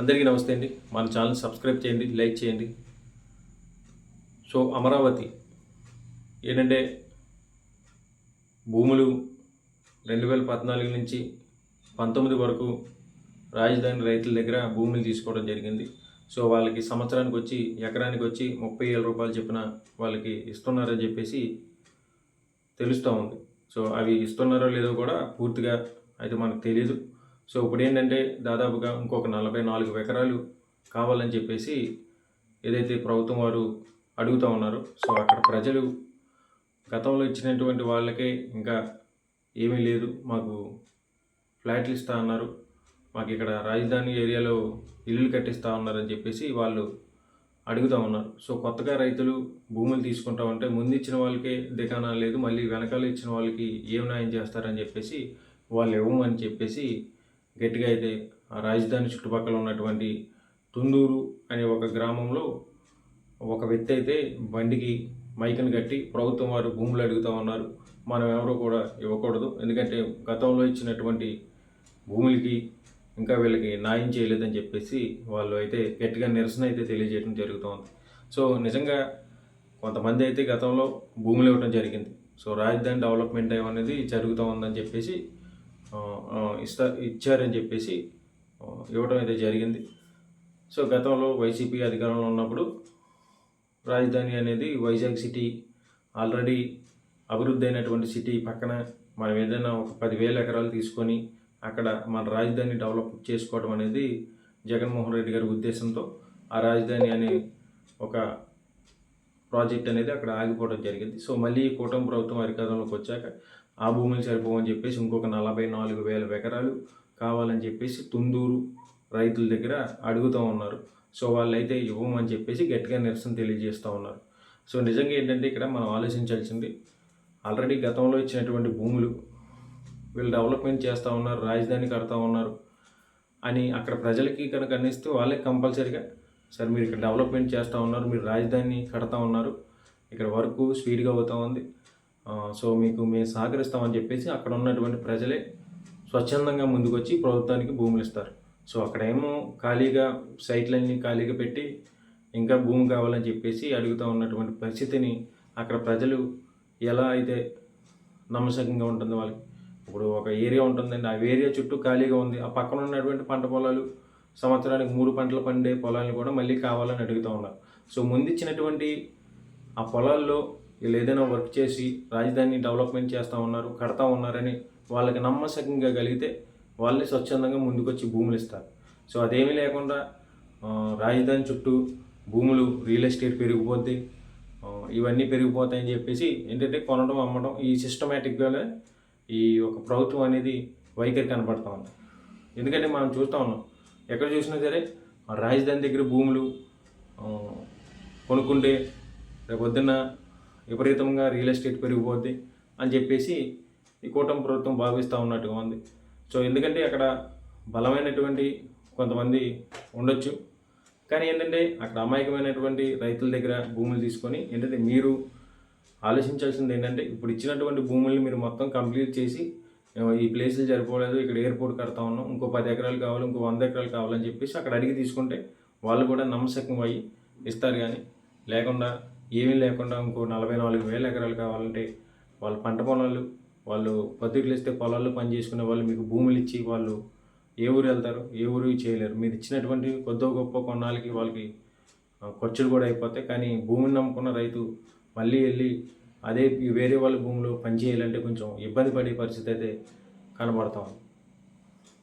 అందరికీ నమస్తే అండి. మన ఛానల్ సబ్స్క్రైబ్ చేయండి లైక్ చేయండి. సో అమరావతి ఏంటంటే భూములు రెండు వేల పద్నాలుగు నుంచి పంతొమ్మిది వరకు రాజధాని రైతుల దగ్గర భూములు తీసుకోవడం జరిగింది. సో వాళ్ళకి సంవత్సరానికి వచ్చి ఎకరానికి వచ్చి ముప్పై వేల రూపాయలు చెప్పిన వాళ్ళకి ఇస్తున్నారని చెప్పేసి తెలుస్తూ ఉంది. సో అవి ఇస్తున్నారో లేదో కూడా పూర్తిగా అయితే మనకు తెలియదు సో ఇప్పుడు ఏంటంటే దాదాపుగా ఇంకొక నలభై నాలుగు ఎకరాలు కావాలని చెప్పేసి ఏదైతే ప్రభుత్వం వారు అడుగుతూ ఉన్నారు సో అక్కడ ప్రజలు గతంలో ఇచ్చినటువంటి వాళ్ళకే ఇంకా ఏమీ లేదు మాకు ఫ్లాట్లు ఇస్తా అన్నారు మాకు ఇక్కడ రాజధాని ఏరియాలో ఇల్లులు కట్టిస్తా ఉన్నారని చెప్పేసి వాళ్ళు అడుగుతూ ఉన్నారు. సో కొత్తగా రైతులు భూములు తీసుకుంటా ఉంటే ముందు ఇచ్చిన వాళ్ళకే దిగానా లేదు మళ్ళీ వెనకాల ఇచ్చిన వాళ్ళకి ఏం న్యాయం చేస్తారని చెప్పేసి వాళ్ళు ఇవ్వమని చెప్పేసి గట్టిగా అయితే ఆ రాజధాని చుట్టుపక్కల ఉన్నటువంటి తుందూరు అనే ఒక గ్రామంలో ఒక వ్యక్తి అయితే బండికి మైకను కట్టి ప్రభుత్వం వారు భూములు అడుగుతూ ఉన్నారు. మనం ఎవరో కూడా ఇవ్వకూడదు. ఎందుకంటే గతంలో ఇచ్చినటువంటి భూములకి ఇంకా వీళ్ళకి న్యాయం చేయలేదని చెప్పేసి వాళ్ళు అయితే గట్టిగా నిరసన అయితే తెలియజేయడం జరుగుతుంది సో నిజంగా కొంతమంది అయితే గతంలో భూములు ఇవ్వడం జరిగింది. సో రాజధాని డెవలప్మెంట్ అనేది జరుగుతూ ఉందని చెప్పేసి ఇస్తా ఇచ్చారని చెప్పేసి ఇవ్వడం అయితే జరిగింది. సో గతంలో వైసీపీ అధికారంలో ఉన్నప్పుడు రాజధాని అనేది వైజాగ్ సిటీ ఆల్రెడీ అభివృద్ధి అయినటువంటి సిటీ పక్కన మనం ఏదైనా ఒక పదివేల ఎకరాలు తీసుకొని అక్కడ మన రాజధాని డెవలప్ చేసుకోవడం అనేది జగన్మోహన్ రెడ్డి గారి ఉద్దేశంతో ఆ రాజధాని అనే ఒక ప్రాజెక్ట్ అనేది అక్కడ ఆగిపోవడం జరిగింది. సో మళ్ళీ కూటమి ప్రభుత్వం అధికారంలోకి వచ్చాక ఆ భూములు సరిపోవని చెప్పేసి ఇంకొక నలభై నాలుగు వేల ఎకరాలు కావాలని చెప్పేసి తుందూరు రైతుల దగ్గర అడుగుతూ ఉన్నారు. సో వాళ్ళైతే ఇవ్వమని చెప్పేసి గట్టిగా నిరసన తెలియజేస్తూ ఉన్నారు. సో నిజంగా ఏంటంటే ఇక్కడ మనం ఆలోచించాల్సింది ఆల్రెడీ గతంలో ఇచ్చినటువంటి భూములు వీళ్ళు డెవలప్మెంట్ చేస్తూ ఉన్నారు రాజధాని కడతా ఉన్నారు అని అక్కడ ప్రజలకి కనుక అందిస్తే వాళ్ళకి కంపల్సరీగా సార్ మీరు ఇక్కడ డెవలప్మెంట్ చేస్తూ ఉన్నారు మీరు రాజధాని కడతా ఉన్నారు ఇక్కడ వర్క్ స్పీడ్గా అవుతూ ఉంది సో మీకు మేము సహకరిస్తామని చెప్పేసి అక్కడ ఉన్నటువంటి ప్రజలే స్వచ్ఛందంగా ముందుకు వచ్చి ప్రభుత్వానికి భూములు ఇస్తారు. సో అక్కడేమో ఖాళీగా సైట్లన్నీ ఖాళీగా పెట్టి ఇంకా భూమి కావాలని చెప్పేసి అడుగుతూ ఉన్నటువంటి పరిస్థితిని అక్కడ ప్రజలు ఎలా అయితే నమ్మశకంగా ఉంటుంది వాళ్ళకి. ఇప్పుడు ఒక ఏరియా ఉంటుందండి ఆ ఏరియా చుట్టూ ఖాళీగా ఉంది. ఆ పక్కన ఉన్నటువంటి పంట పొలాలు సంవత్సరానికి మూడు పంటలు పండే పొలాలను కూడా మళ్ళీ కావాలని అడుగుతూ ఉన్నారు. సో ముందు ఇచ్చినటువంటి ఆ పొలాల్లో వీళ్ళు ఏదైనా వర్క్ చేసి రాజధాని డెవలప్మెంట్ చేస్తూ ఉన్నారు కడతా ఉన్నారని వాళ్ళకి నమ్మశకంగా కలిగితే వాళ్ళే స్వచ్ఛందంగా ముందుకొచ్చి భూములు ఇస్తారు. సో అదేమీ లేకుండా రాజధాని చుట్టూ భూములు రియల్ ఎస్టేట్ పెరిగిపోద్ది. ఇవన్నీ పెరిగిపోతాయని చెప్పేసి ఏంటంటే కొనడం అమ్మడం ఈ సిస్టమేటిక్గానే ఈ ఒక ప్రభుత్వం అనేది వైఖరి కనపడతా ఉంది. ఎందుకంటే మనం చూస్తూ ఉన్నాం ఎక్కడ చూసినా సరే రాజధాని దగ్గర భూములు కొనుక్కుంటే రేపు పొద్దున్న విపరీతంగా రియల్ ఎస్టేట్ పెరిగిపోద్ది అని చెప్పేసి ఈ కూటమి ప్రభుత్వం భావిస్తూ ఉన్నట్టుగా ఉంది. సో ఎందుకంటే అక్కడ బలమైనటువంటి కొంతమంది ఉండొచ్చు. కానీ ఏంటంటే అక్కడ అమాయకమైనటువంటి రైతుల దగ్గర భూములు తీసుకొని ఏంటంటే మీరు ఆలోచించాల్సింది ఏంటంటే ఇప్పుడు ఇచ్చినటువంటి భూముల్ని మీరు మొత్తం కంప్లీట్ చేసి ఈ ప్లేసులు సరిపోలేదు ఇక్కడ ఎయిర్పోర్ట్ కడతా ఉన్నాం ఇంకో పది ఎకరాలు కావాలి ఇంకో వంద ఎకరాలు కావాలని చెప్పేసి అక్కడ అడిగి తీసుకుంటే వాళ్ళు కూడా నమ్మశకం అయ్యి ఇస్తారు కానీ లేకుండా ఏమీ లేకుండా ఇంకో నలభై నాలుగు వేల ఎకరాలు కావాలంటే వాళ్ళ పంట పొలాలు వాళ్ళు పత్రికలు ఇస్తే పొలాల్లో పని చేసుకునే వాళ్ళు మీకు భూములు ఇచ్చి వాళ్ళు ఏ ఊరు వెళ్తారు ఏ ఊరు చేయలేరు. మీరు ఇచ్చినటువంటి కొద్దో గొప్ప కొన్నాళ్ళకి వాళ్ళకి ఖర్చులు కూడా అయిపోతాయి. కానీ భూమిని నమ్ముకున్న రైతు మళ్ళీ వెళ్ళి అదే వేరే వాళ్ళ భూమిలో పని చేయాలంటే కొంచెం ఇబ్బంది పడే పరిస్థితి అయితే కనబడతాం